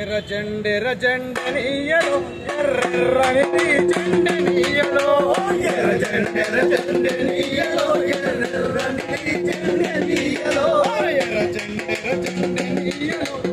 ఎర్ర జెండెర ఎర్రని జెండనీయలో ఎర్ర జెండెర జెండనీయలో ఎర్రని జెండనీయలో ఎర్ర జెండెర జెండనీయలో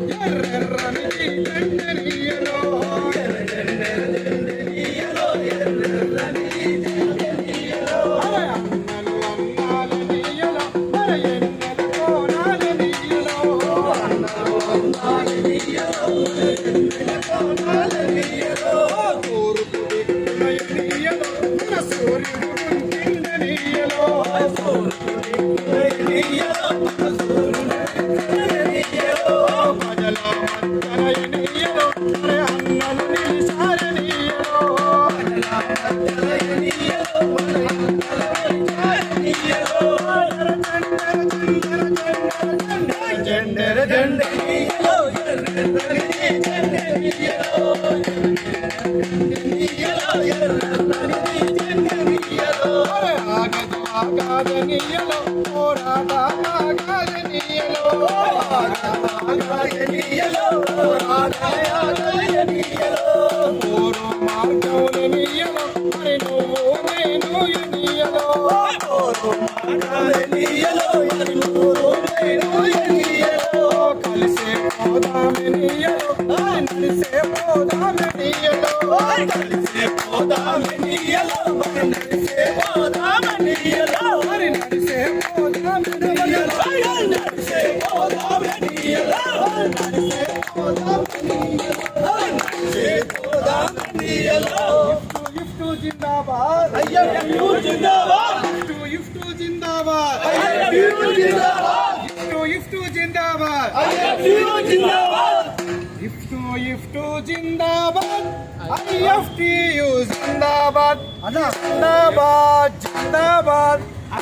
ఆగదనీయలో పోరాట ఆగదనీయలో ఆగదనీయలో పోరాట ఆగదనీయలో Jindabad, I Jindabad. I Jindabad. Jindabad. Jindabad. I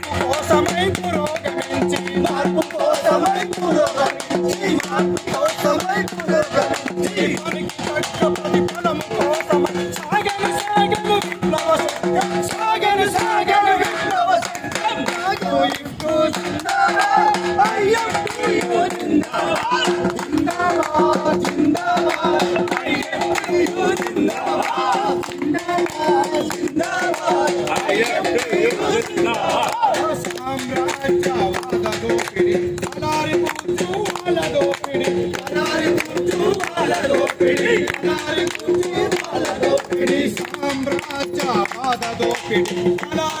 Come on.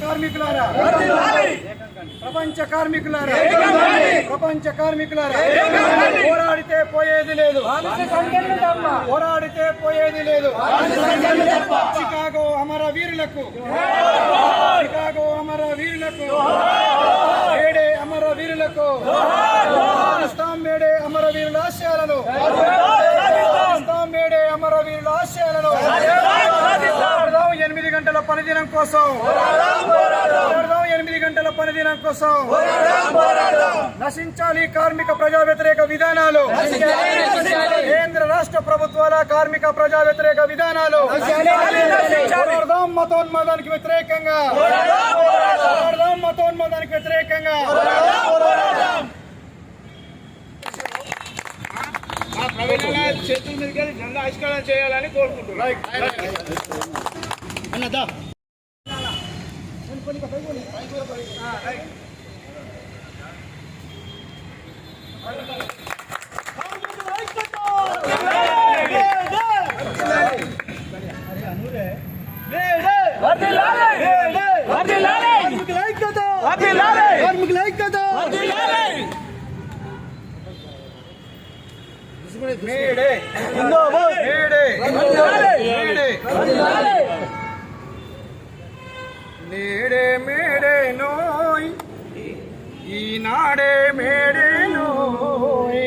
కార్మికులారా? ప్రపంచ కార్మికులారా? ప్రపంచ కార్మికులారా? పోరాడితే పోయేది లేదు. పోరాడితే పోయేది లేదు. చికాగో అమర వీరులకు చికాగో అమర వీరులకు ఏడే అమర వీరులకు మేడే అమరవీరుల ఆశయాలను సాధిస్తాం మేడే అమరవీరుల ఆశయాలను ఎనిమిది గంటల పనిదినం కోసం. ఎనిమిది గంటల పనిదినం కోసం. నశించాలి కార్మిక ప్రజా వ్యతిరేక విధానాలు. కేంద్ర రాష్ట్ర ప్రభుత్వాల కార్మిక ప్రజా వ్యతిరేక విధానాలు. మతోన్మాదానికి వ్యతిరేకంగా. మతోన్మాదానికి వ్యతిరేకంగా. చేతుల మీదకి జెండా ఆవిష్కరణ చేయాలని కోరుకుంటున్నాను May Day May Day May Day నేడే మేడే నోయ్ ఈనాడే మేడే నోయ్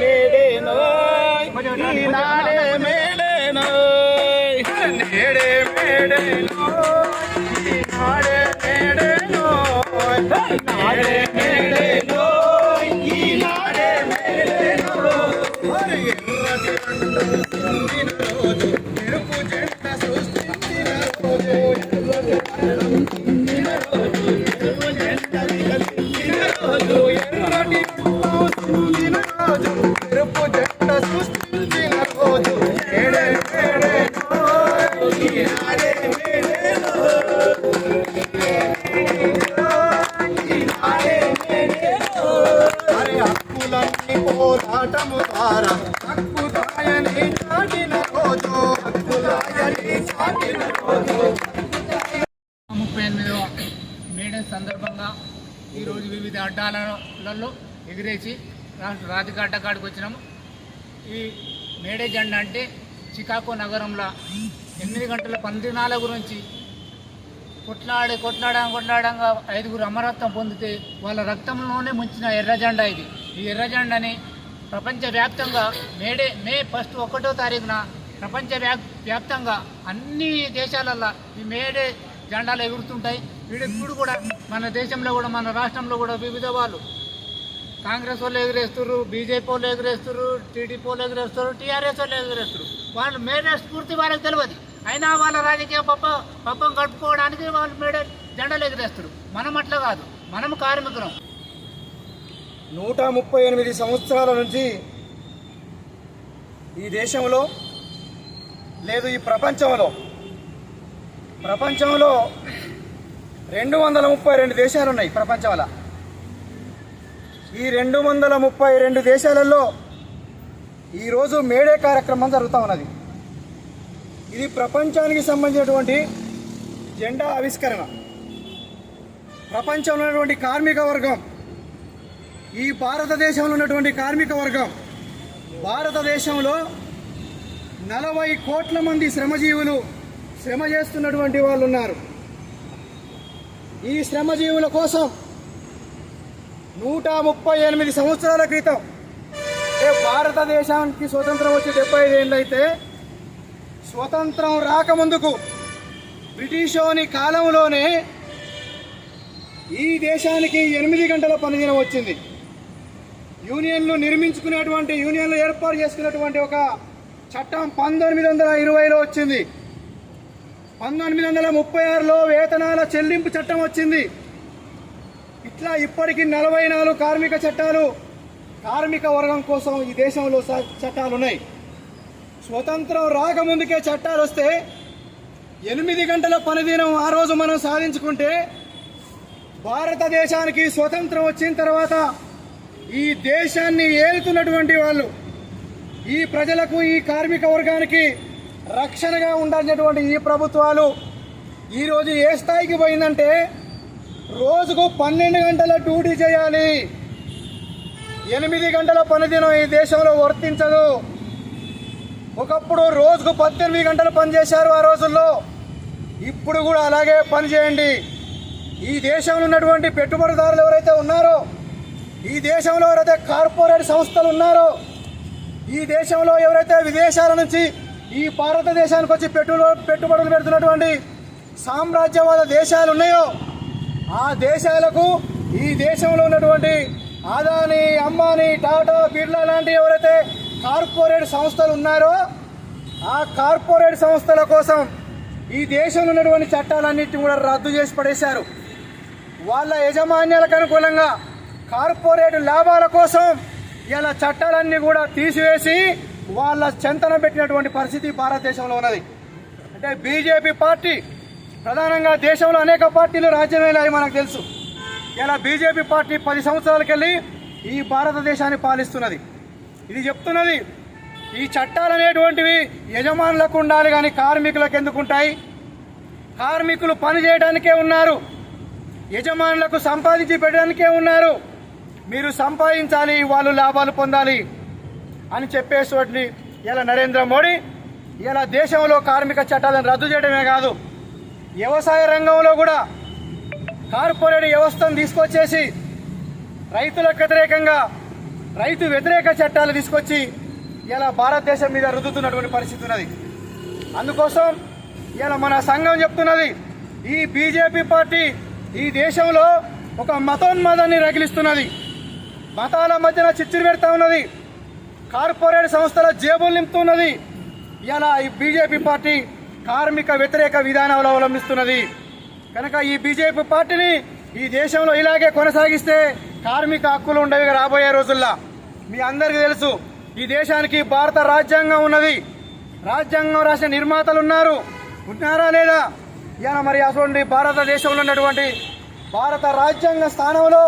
మేడే నోయ్ ఈనాడే మేడే నోయ్ నేడే మేడే నోయ్ ఈనాడే మేడే నోయ్ నాడే మేడే నోయ్ ఈరోజు వివిధ అడ్డాలలో ఎగిరేసి రాష్ట్ర అడ్డకాడికి వచ్చినాము. ఈ మేడే జెండా అంటే చికాగో నగరంలో ఎనిమిది గంటల పందినాల గురించి కొట్లాడి కొట్లాడా కొట్లాడంగా ఐదుగురు అమరత్వం పొందితే వాళ్ళ రక్తంలోనే ముంచిన ఎర్ర జెండా ఇది. ఈ ఎర్ర జెండాని ప్రపంచవ్యాప్తంగా మేడే మే ఫస్ట్ ఒకటో తారీఖున ప్రపంచ వ్యాప్ వ్యాప్తంగా అన్ని దేశాలల్లో ఈ మేడే జెండాలు ఎగురుతుంటాయి. ఇప్పుడు కూడా మన దేశంలో కూడా మన రాష్ట్రంలో కూడా వివిధ వాళ్ళు. కాంగ్రెస్ వాళ్ళు ఎగిరేస్తారు బీజేపీ వాళ్ళు ఎగిరేస్తారు టీడీపీ వాళ్ళు ఎగిరేస్తారు టీఆర్ఎస్ వాళ్ళు ఎగిరేస్తారు వాళ్ళు మేడే స్ఫూర్తి వాళ్ళకి తెలియదు అయినా వాళ్ళ రాజకీయ పప్ప పప్పం గడుపుకోవడానికి వాళ్ళు మేడే జెండాలు ఎగిరేస్తారు మనం అట్లా కాదు. మనం కార్మికులం. నూట ముప్పై ఎనిమిది సంవత్సరాల నుంచి ఈ దేశంలో లేదు ఈ ప్రపంచంలో. ప్రపంచంలో రెండు వందల ముప్పై రెండు దేశాలు ఉన్నాయి ప్రపంచంలో. ఈ రెండు వందల ముప్పై రెండు దేశాలలో ఈరోజు మేడే కార్యక్రమం జరుగుతూ ఉన్నది. ఇది ప్రపంచానికి సంబంధించినటువంటి జెండా ఆవిష్కరణ. ప్రపంచంలో ఉన్నటువంటి కార్మిక వర్గం ఈ భారతదేశంలో ఉన్నటువంటి కార్మిక వర్గం భారతదేశంలో నలభై కోట్ల మంది శ్రమజీవులు శ్రమ చేస్తున్నటువంటి వాళ్ళు ఉన్నారు ఈ శ్రమజీవుల కోసం నూట ముప్పై ఎనిమిది సంవత్సరాల క్రితం భారతదేశానికి స్వతంత్రం వచ్చి డెబ్బై ఐదేళ్ళైతే స్వతంత్రం రాకముందుకు బ్రిటిషోని కాలంలోనే ఈ దేశానికి ఎనిమిది గంటల పనిదినం వచ్చింది. యూనియన్లు నిర్మించుకునేటువంటి యూనియన్లు ఏర్పాటు చేసుకున్నటువంటి ఒక చట్టం పంతొమ్మిది వందల ఇరవైలో వచ్చింది. పంతొమ్మిది వందల ముప్పై ఆరులో వేతనాల చెల్లింపు చట్టం వచ్చింది. ఇట్లా ఇప్పటికి నలభై నాలుగు కార్మిక చట్టాలు కార్మిక వర్గం కోసం ఈ దేశంలో స- చట్టాలు ఉన్నాయి స్వతంత్రం రాకముందుకే చట్టాలు వస్తే ఎనిమిది గంటల పనిదినం ఆ రోజు మనం సాధించుకుంటే భారతదేశానికి స్వతంత్రం వచ్చిన తర్వాత ఈ దేశాన్ని ఏలుతున్నటువంటి వాళ్ళు ఈ ప్రజలకు ఈ కార్మిక వర్గానికి రక్షణగా ఉండాల్సినటువంటి ఈ ప్రభుత్వాలు ఈరోజు ఏ స్థాయికి పోయిందంటే రోజుకు పన్నెండు గంటల డ్యూటీ చేయాలి. ఎనిమిది గంటల పనిదినం ఈ దేశంలో వర్తించదు. ఒకప్పుడు రోజుకు పద్దెనిమిది గంటలు పనిచేశారు ఆ రోజుల్లో. ఇప్పుడు కూడా అలాగే పనిచేయండి ఈ దేశంలో ఉన్నటువంటి పెట్టుబడిదారులు ఎవరైతే ఉన్నారో ఈ దేశంలో ఎవరైతే కార్పొరేట్ సంస్థలు ఉన్నారో ఈ దేశంలో ఎవరైతే విదేశాల నుంచి ఈ భారతదేశానికి వచ్చి పెట్టుబడు పెట్టుబడులు పెడుతున్నటువంటి సామ్రాజ్యవాద దేశాలు ఉన్నాయో ఆ దేశాలకు ఈ దేశంలో ఉన్నటువంటి అదాని అంబానీ టాటా బిర్లా లాంటి ఎవరైతే కార్పొరేట్ సంస్థలు ఉన్నారో ఆ కార్పొరేట్ సంస్థల కోసం ఈ దేశంలో ఉన్నటువంటి చట్టాలన్నింటినీ కూడా రద్దు చేసి పడేశారు. వాళ్ళ యజమాన్యాలకు అనుకూలంగా కార్పొరేట్ లాభాల కోసం ఇలా చట్టాలన్నీ కూడా తీసివేసి వాళ్ళ చెంతన పెట్టినటువంటి పరిస్థితి భారతదేశంలో ఉన్నది. అంటే బీజేపీ పార్టీ ప్రధానంగా దేశంలో అనేక పార్టీలు రాజ్యమేలాయి మనకు తెలుసు. ఇలా బీజేపీ పార్టీ పది సంవత్సరాలకెళ్ళి ఈ భారతదేశాన్ని పాలిస్తున్నది. ఇది చెప్తున్నది ఈ చట్టాలు అనేటువంటివి యజమానులకు ఉండాలి కానీ కార్మికులకు ఎందుకు ఉంటాయి? కార్మికులు పని చేయడానికే ఉన్నారు. యజమానులకు సంపాదించి పెట్టడానికే ఉన్నారు. మీరు సంపాదించాలి వాళ్ళు లాభాలు పొందాలి. అని చెప్పేసి ఇలా నరేంద్ర మోడీ ఇలా దేశంలో కార్మిక చట్టాలను రద్దు చేయడమే కాదు వ్యవసాయ రంగంలో కూడా కార్పొరేట్ వ్యవస్థను తీసుకొచ్చేసి రైతులకు వ్యతిరేకంగా రైతు వ్యతిరేక చట్టాలు తీసుకొచ్చి ఇలా భారతదేశం మీద రుద్దుతున్నటువంటి పరిస్థితి ఉన్నది. అందుకోసం ఇలా మన సంఘం చెప్తున్నది ఈ బీజేపీ పార్టీ ఈ దేశంలో ఒక మతోన్మాదాన్ని రగిలిస్తున్నది. మతాల మధ్యన చిచ్చురు పెడతా ఉన్నది. కార్పొరేట్ సంస్థల జేబులు నింపుతున్నది. ఇలా ఈ బీజేపీ పార్టీ కార్మిక వ్యతిరేక విధానాలు అవలంబిస్తున్నది. కనుక ఈ బీజేపీ పార్టీని ఈ దేశంలో ఇలాగే కొనసాగిస్తే కార్మిక హక్కులు ఉండవి రాబోయే రోజుల్లో. మీ అందరికీ తెలుసు ఈ దేశానికి భారత రాజ్యాంగం ఉన్నది. రాజ్యాంగం రాసిన నిర్మాతలు ఉన్నారు. ఉన్నారా లేదా? ఇలా మరి అటువంటి భారతదేశంలో ఉన్నటువంటి భారత రాజ్యాంగ స్థానంలో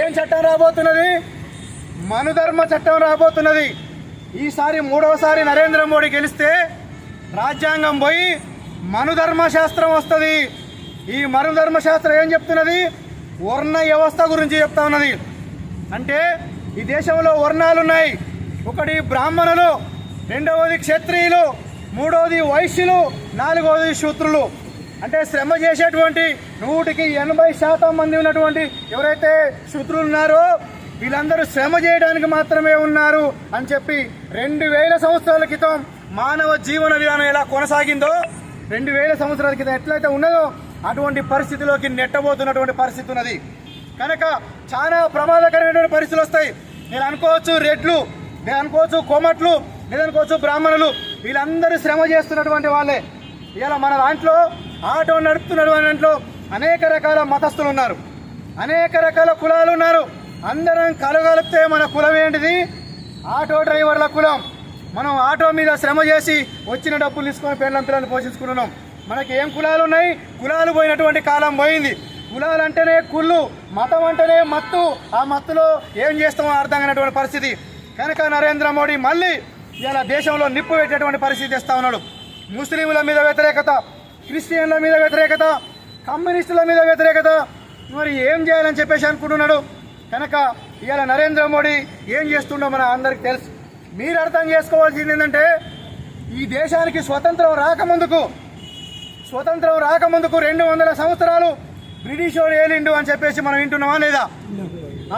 ఏం చట్టం రాబోతున్నది? మనుధర్మ చట్టం రాబోతున్నది. ఈసారి మూడవసారి నరేంద్ర మోడీ గెలిస్తే రాజ్యాంగం పోయి మనుధర్మ శాస్త్రం వస్తుంది. ఈ మనుధర్మ శాస్త్రం ఏం చెప్తున్నది? వర్ణ వ్యవస్థ గురించి చెప్తా ఉన్నది. అంటే ఈ దేశంలో వర్ణాలు ఉన్నాయి ఒకటి బ్రాహ్మణులు రెండవది క్షత్రియులు మూడవది వైశ్యులు నాలుగవది శూత్రులు అంటే శ్రమ చేసేటువంటి నూటికి ఎనభై శాతం మంది ఉన్నటువంటి ఎవరైతే శూత్రులు ఉన్నారో వీళ్ళందరూ శ్రమ చేయడానికి మాత్రమే ఉన్నారు అని చెప్పి రెండు వేల సంవత్సరాల క్రితం మానవ జీవన విధానం ఎలా కొనసాగిందో రెండు వేల సంవత్సరాల క్రితం ఎట్లయితే ఉన్నదో అటువంటి పరిస్థితిలోకి నెట్టబోతున్నటువంటి పరిస్థితి ఉన్నది. కనుక చాలా ప్రమాదకరమైనటువంటి పరిస్థితులు వస్తాయి. నేను అనుకోవచ్చు రెడ్లు నేను అనుకోవచ్చు కోమట్లు నేను అనుకోవచ్చు బ్రాహ్మణులు వీళ్ళందరూ శ్రమ చేస్తున్నటువంటి వాళ్ళే. ఇలా మన దాంట్లో ఆటో నడుపుతున్నటువంటి దాంట్లో అనేక రకాల మతస్థులు ఉన్నారు. అనేక రకాల కులాలు ఉన్నారు. అందరం కలగలిపితే మన కులం ఏంటిది? ఆటో డ్రైవర్ల కులం. మనం ఆటో మీద శ్రమ చేసి వచ్చిన డబ్బులు తీసుకొని పెళ్ళం పిల్లల్ని పోషించుకుంటున్నాం. మనకి ఏం కులాలు ఉన్నాయి? కులాలు పోయినటువంటి కాలం పోయింది. కులాలు అంటేనే కుళ్ళు మతం అంటేనే మత్తు. ఆ మత్తులో ఏం చేస్తామో అర్థం కానటువంటి పరిస్థితి. కనుక నరేంద్ర మోడీ మళ్ళీ ఇలా దేశంలో నిప్పు పెట్టేటువంటి పరిస్థితి తెస్తా ఉన్నాడు. ముస్లింల మీద వ్యతిరేకత క్రిస్టియన్ల మీద వ్యతిరేకత కమ్యూనిస్టుల మీద వ్యతిరేకత. మరి ఏం చేయాలని చెప్పేసి అనుకుంటున్నాడు? కనుక ఇవాళ నరేంద్ర మోడీ ఏం చేస్తుండో మన అందరికి తెలుసు. మీరు అర్థం చేసుకోవాల్సింది ఏంటంటే ఈ దేశానికి స్వతంత్రం రాకముందుకు స్వతంత్రం రాకముందుకు రెండు వందల సంవత్సరాలు బ్రిటిష్ వాడు ఏలిండు అని చెప్పేసి మనం వింటున్నామా లేదా?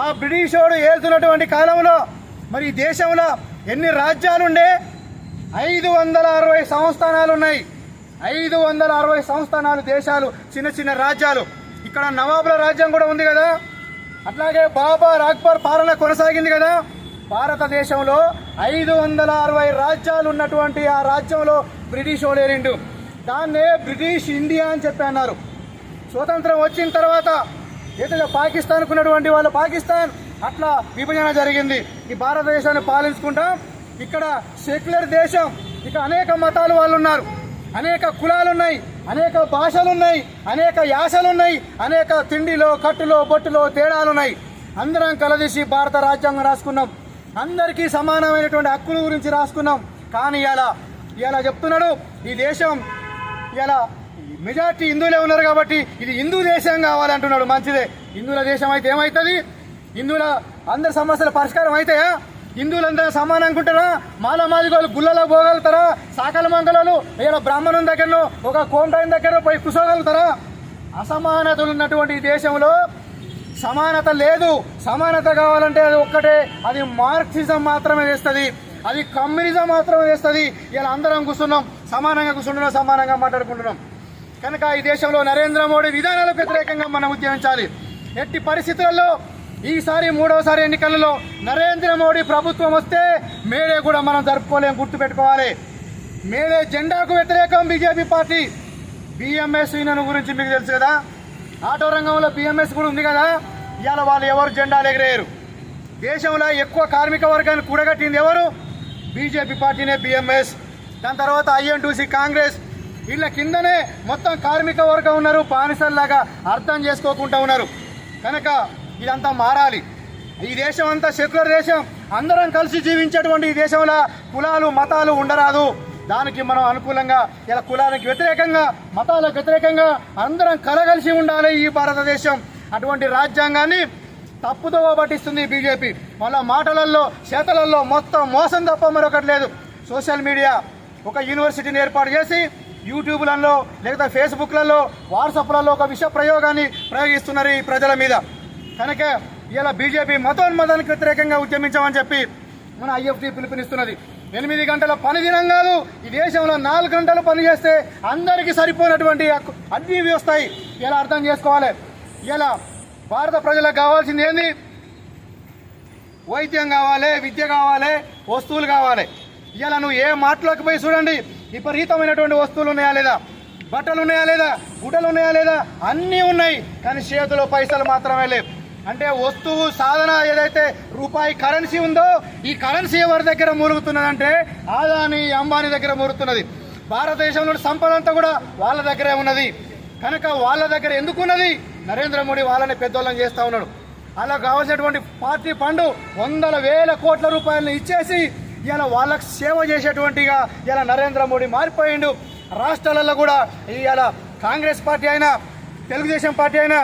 ఆ బ్రిటిష్ వాడు ఏలుతున్నటువంటి కాలంలో మరి దేశంలో ఎన్ని రాజ్యాలుండే? ఐదు వందల అరవై సంస్థానాలు ఉన్నాయి. ఐదు వందల అరవై సంస్థానాలు దేశాలు చిన్న చిన్న రాజ్యాలు. ఇక్కడ నవాబుల రాజ్యం కూడా ఉంది కదా? అట్లాగే బాబా అక్బర్ పాలన కొనసాగింది కదా. భారతదేశంలో ఐదు వందల అరవై రాజ్యాలు ఉన్నటువంటి ఆ రాజ్యంలో బ్రిటిష్ ఓడేరిండు దాన్నే బ్రిటిష్ ఇండియా అని చెప్పి అన్నారు. స్వతంత్రం వచ్చిన తర్వాత ఏదైతే పాకిస్తాన్కు ఉన్నటువంటి వాళ్ళు పాకిస్తాన్ అట్లా విభజన జరిగింది. ఈ భారతదేశాన్ని పాలించుకుంటాం. ఇక్కడ సెక్యులర్ దేశం ఇక అనేక మతాలు వాళ్ళు ఉన్నారు. అనేక కులాలున్నాయి అనేక భాషలు ఉన్నాయి అనేక యాసలున్నాయి అనేక తిండిలో కట్టులో బొట్టులో తేడాలున్నాయి. అందరం కలదీసి భారత రాజ్యాంగం రాసుకున్నాం. అందరికీ సమానమైనటువంటి హక్కుల గురించి రాసుకున్నాం. కానీ ఇలా ఇలా చెప్తున్నాడు ఈ దేశం ఇలా మెజార్టీ హిందువులే ఉన్నారు కాబట్టి ఇది హిందూ దేశం కావాలంటున్నాడు మంచిదే. హిందువుల దేశం అయితే ఏమవుతుంది హిందువుల అందరి సమస్యల పరిష్కారం అవుతాయా హిందువులందరూ సమానం అనుకుంటారా? మాల మాదిగోలు గుళ్ళలో పోగలుగుతారా? సాకల మంగళాలు ఇలా బ్రాహ్మణుని దగ్గరలో ఒక కోమటాయిన దగ్గర పోయి కూర్చోగలుగుతారా? అసమానతలు ఉన్నటువంటి దేశంలో సమానత లేదు. సమానత కావాలంటే అది ఒక్కటే అది మార్క్సిజం మాత్రమే చేస్తుంది అది కమ్యూనిజం మాత్రమే చేస్తుంది ఇలా అందరం కూర్చున్నాం సమానంగా కూర్చుంటున్నాం సమానంగా మాట్లాడుకుంటున్నాం. కనుక ఈ దేశంలో నరేంద్ర మోడీ విధానాలకు వ్యతిరేకంగా మనం ఉద్యమించాలి. ఎట్టి పరిస్థితులలో ఈసారి మూడవసారి ఎన్నికలలో నరేంద్ర మోడీ ప్రభుత్వం వస్తే మేడే కూడా మనం జరుపుకోలేం గుర్తుపెట్టుకోవాలి. మేడే జెండాకు వ్యతిరేకం బీజేపీ పార్టీ. బిఎంఎస్ యూనియన్ గురించి మీకు తెలుసు కదా? ఆటో రంగంలో బిఎంఎస్ కూడా ఉంది కదా? ఇవాళ వాళ్ళు ఎవరు జెండాలు ఎగరేయరు? దేశంలో ఎక్కువ కార్మిక వర్గాన్ని కూడగట్టింది ఎవరు? బీజేపీ పార్టీనే బిఎంఎస్. దాని తర్వాత ఐఎన్టీసీ కాంగ్రెస్. వీళ్ళ కిందనే మొత్తం కార్మిక వర్గం ఉన్నారు బానిసల్లాగా అర్థం చేసుకోకుండా ఉన్నారు. కనుక ఇదంతా మారాలి. ఈ దేశం అంతా సెక్యులర్ దేశం. అందరం కలిసి జీవించేటువంటి ఈ దేశంలో కులాలు మతాలు ఉండరాదు. దానికి మనం అనుకూలంగా ఇలా కులానికి వ్యతిరేకంగా మతాలకు వ్యతిరేకంగా అందరం కలగలిసి ఉండాలి ఈ భారతదేశం. అటువంటి రాజ్యాంగాన్ని తప్పుదోవ పట్టిస్తుంది బీజేపీ. వాళ్ళ మాటలలో చేతలలో మొత్తం మోసం తప్ప మరొకటి లేదు. సోషల్ మీడియా ఒక యూనివర్సిటీని ఏర్పాటు చేసి యూట్యూబ్లలో లేదా ఫేస్బుక్లలో వాట్సాప్లలో ఒక విష ప్రయోగాన్ని ప్రయోగిస్తున్నారు ఈ ప్రజల మీద. కనుక ఇలా బీజేపీ మతోన్మతానికి వ్యతిరేకంగా ఉద్యమించామని చెప్పి మన ఐఎఫ్టీ పిలుపునిస్తున్నది. ఎనిమిది గంటల పని దినం కాదు ఈ దేశంలో నాలుగు గంటలు పనిచేస్తే అందరికీ సరిపోయినటువంటి అన్ని వస్తాయి ఇలా అర్థం చేసుకోవాలి? ఇలా భారత ప్రజలకు కావాల్సింది ఏంది? వైద్యం కావాలి విద్య కావాలి వస్తువులు కావాలి. ఇలా నువ్వు ఏ మాటలోకి పోయి చూడండి విపరీతమైనటువంటి వస్తువులు ఉన్నాయా లేదా? బట్టలు ఉన్నాయా లేదా? గుడ్డలు ఉన్నాయా లేదా? అన్నీ ఉన్నాయి కానీ చేతిలో పైసలు మాత్రమే లేవు. అంటే వస్తువు సాధన ఏదైతే రూపాయి కరెన్సీ ఉందో ఈ కరెన్సీ ఎవరి దగ్గర మూలుగుతున్నదంటే ఆదాని అంబానీ దగ్గర మూలుగుతున్నది. భారతదేశంలోని సంపద అంతా కూడా వాళ్ళ దగ్గరే ఉన్నది. కనుక వాళ్ళ దగ్గర ఎందుకున్నది? నరేంద్ర మోడీ వాళ్ళని పెద్దోళ్ళని చేస్తా ఉన్నాడు. అలా కావాల్సినటువంటి పార్టీ ఫండ్ వందల వేల కోట్ల రూపాయలను ఇచ్చేసి ఇలా వాళ్ళకు సేవ చేసేటువంటిగా ఇలా నరేంద్ర మోడీ మారిపోయిండు. రాష్ట్రాలలో కూడా ఇలా కాంగ్రెస్ పార్టీ అయినా తెలుగుదేశం పార్టీ అయినా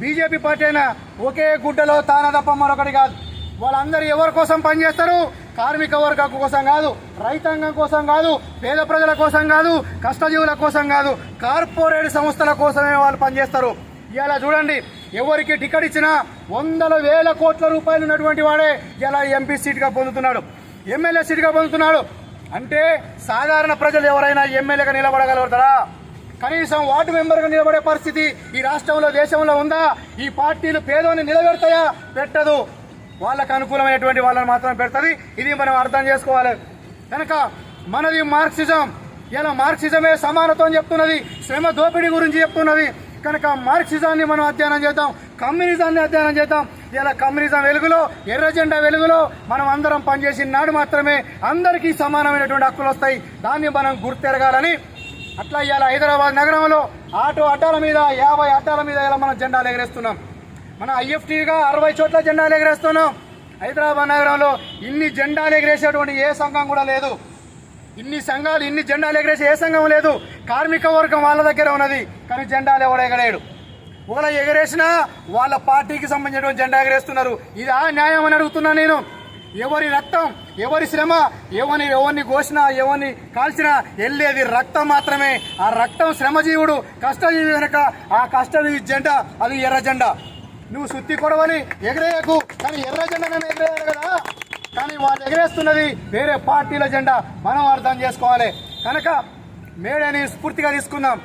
బీజేపీ పార్టీ అయినా ఒకే గుడ్డలో తాన తప్ప మరొకటి కాదు. వాళ్ళందరూ ఎవరి కోసం పనిచేస్తారు? కార్మిక వర్గం కోసం కాదు రైతాంగం కోసం కాదు పేద ప్రజల కోసం కాదు కష్టజీవుల కోసం కాదు కార్పొరేట్ సంస్థల కోసమే వాళ్ళు పనిచేస్తారు. ఇలా చూడండి ఎవరికి టికెట్ ఇచ్చినా వందల వేల కోట్ల రూపాయలు ఉన్నటువంటి వాడే ఇలా ఎంపీ సీట్గా పొందుతున్నాడు. ఎమ్మెల్యే సీట్గా పొందుతున్నాడు. అంటే సాధారణ ప్రజలు ఎవరైనా ఎమ్మెల్యేగా నిలబడగలుగుతారా? కనీసం వార్డు మెంబర్గా నిలబడే పరిస్థితి ఈ రాష్ట్రంలో దేశంలో ఉందా? ఈ పార్టీలు పేదోని నిలబెడతాయా? పెట్టదు. వాళ్ళకు అనుకూలమైనటువంటి వాళ్ళని మాత్రం పెడుతుంది. ఇది మనం అర్థం చేసుకోవాలి. కనుక మనది మార్క్సిజం. ఇలా మార్క్సిజమే సమానత్వం చెప్తున్నది. శ్రమ దోపిడీ గురించి చెప్తున్నది. కనుక మార్క్సిజాన్ని మనం అధ్యయనం చేద్దాం. కమ్యూనిజాన్ని అధ్యయనం చేద్దాం. ఇలా కమ్యూనిజం వెలుగులో ఎర్ర జెండా వెలుగులో మనం అందరం పనిచేసిన నాడు మాత్రమే అందరికీ సమానమైనటువంటి హక్కులు వస్తాయి. దాన్ని మనం గుర్తెరగాలని అట్లా ఇవాళ హైదరాబాద్ నగరంలో? ఆటో అడ్డాల మీద యాభై అడ్డాల మీద ఇలా మనం జెండాలు ఎగరేస్తున్నాం. మన ఐఎఫ్టీగా అరవై చోట్ల జెండాలు ఎగరేస్తున్నాం. హైదరాబాద్ నగరంలో ఇన్ని జెండాలు ఎగరేసేటువంటి ఏ సంఘం కూడా లేదు. ఇన్ని సంఘాలు ఇన్ని జెండాలు ఎగరేసే ఏ సంఘం లేదు. కార్మిక వర్గం వాళ్ళ దగ్గర ఉన్నది కానీ జెండాలు ఎవడ ఎగరేయడు. ఒకవేళ ఎగరేసినా వాళ్ళ పార్టీకి సంబంధించిన జెండా ఎగరేస్తున్నారు. ఇది ఆ న్యాయం అని అడుగుతున్నా నేను. ఎవరి రక్తం ఎవరి శ్రమ ఎవరిని ఎవరిని కోసినా ఎవరిని కాల్చినా వెళ్ళేది రక్తం మాత్రమే. ఆ రక్తం శ్రమజీవుడు కష్టజీవి వెనుక ఆ కష్టజీవి జెండా అది ఎర్ర జెండా. నువ్వు సుత్తి కొడవని ఎగరేయకు కానీ ఎర్ర జెండా ఎగరేయాలి కదా? కానీ వాళ్ళు ఎగరేస్తున్నది వేరే పార్టీల జెండా. మనం అర్థం చేసుకోవాలి. కనుక మేడని స్ఫూర్తిగా తీసుకుందాం.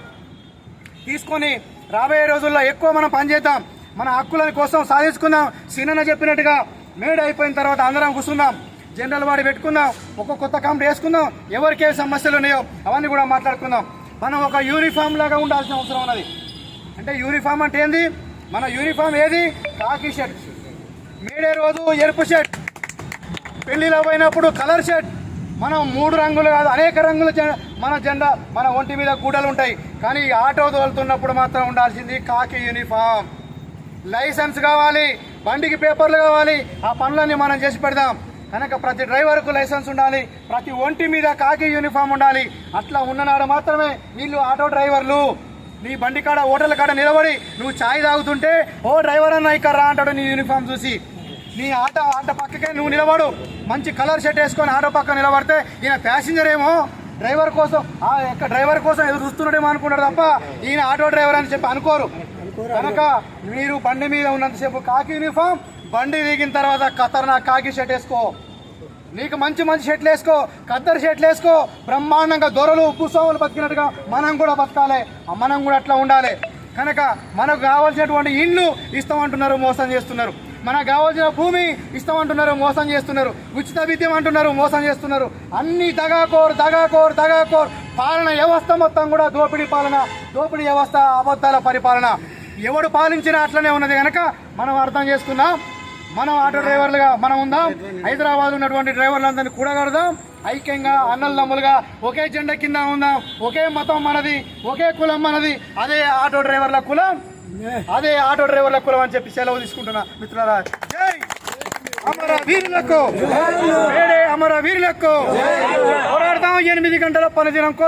తీసుకొని రాబోయే రోజుల్లో ఎక్కువ మనం పనిచేద్దాం. మన హక్కుల కోసం సాధించుకుందాం. సినన్న చెప్పినట్టుగా మేడ అయిపోయిన తర్వాత అందరం కూర్చుందాం. జనరల్ వాడి పెట్టుకుందాం. ఒక కొత్త కంపెనీ వేసుకుందాం. ఎవరికి ఏ సమస్యలు ఉన్నాయో అవన్నీ కూడా మాట్లాడుకుందాం. మనం ఒక యూనిఫామ్ లాగా ఉండాల్సిన అవసరం ఉన్నది. అంటే యూనిఫామ్ అంటే ఏంది? మన యూనిఫామ్ ఏది? కాకి షర్ట్. మేడే రోజు ఎరుపు షర్ట్. పెళ్ళిలో పోయినప్పుడు కలర్ షర్ట్. మనం మూడు రంగులు కాదు అనేక రంగుల మన జెండా మన ఒంటి మీద గూడలు ఉంటాయి. కానీ ఈ ఆటో తోలుతున్నప్పుడు మాత్రం ఉండాల్సింది కాకి యూనిఫామ్ లైసెన్స్ కావాలి బండికి పేపర్లు కావాలి ఆ పనులన్నీ మనం చేసి పెడదాం. కనుక ప్రతి డ్రైవర్కు లైసెన్స్ ఉండాలి ప్రతి ఒంటి మీద కాకి యూనిఫామ్ ఉండాలి. అట్లా ఉన్ననాడు మాత్రమే వీళ్ళు ఆటో డ్రైవర్లు. నీ బండి కాడ హోటల్ కాడ నిలబడి నువ్వు ఛాయ్ తాగుతుంటే ఓ డ్రైవర్ అన్న ఇక్కడ రా అంటాడు నీ యూనిఫామ్ చూసి. నీ ఆటో ఆటో పక్కకే నువ్వు నిలబడు. మంచి కలర్ షర్ట్ వేసుకొని ఆటో పక్క నిలబడితే ఈయన ప్యాసింజర్ ఏమో. డ్రైవర్ కోసం ఆ యొక్క డ్రైవర్ కోసం ఎదురు చూస్తున్నాడేమో అనుకున్నాడు తప్ప ఈయన ఆటో డ్రైవర్ అని చెప్పి అనుకోరు. కనుక మీరు బండి మీద ఉన్నంతసేపు కాకి యూనిఫామ్ బండి దిగిన తర్వాత ఖతర్నాక్ కాకి షర్ట్ వేసుకో. నీకు మంచి మంచి షర్ట్లు వేసుకో కద్దరు షర్ట్లు వేసుకో. బ్రహ్మాండంగా దొరలు భూస్వాములు బతికినట్టుగా మనం కూడా బతకాలి. మనం కూడా అట్లా ఉండాలి. కనుక మనకు కావాల్సినటువంటి ఇండ్లు ఇస్తామంటున్నారు మోసం చేస్తున్నారు. మనకు కావాల్సిన భూమి ఇస్తామంటున్నారు మోసం చేస్తున్నారు. ఉచిత విద్యం అంటున్నారు మోసం చేస్తున్నారు. అన్ని దగాకోరు దగాకోరు దగాకోరు. పాలన వ్యవస్థ మొత్తం కూడా దోపిడీ పాలన దోపిడీ వ్యవస్థ అబద్ధాల పరిపాలన. ఎవడు పాలించినా అట్లనే ఉన్నది కనుక మనం అర్థం చేసుకుందాం. మనం ఆటో డ్రైవర్లుగా మనం ఉందాం. హైదరాబాద్ ఉన్నటువంటి డ్రైవర్లందరినీ కూడగడదాం. ఐక్యంగా అన్నలమ్ములుగా ఒకే జెండా కింద ఉందాం. ఒకే మతం మనది ఒకే కులం మనది. అదే ఆటో డ్రైవర్ల కులం. అదే ఆటో డ్రైవర్ల కులం అని చెప్పి సెలవు తీసుకుంటున్నా. మిత్రులారా జై అమర వీరులకు అమర వీరులకు పోరాడదాం. ఎనిమిది గంటల పనిదినం కోసం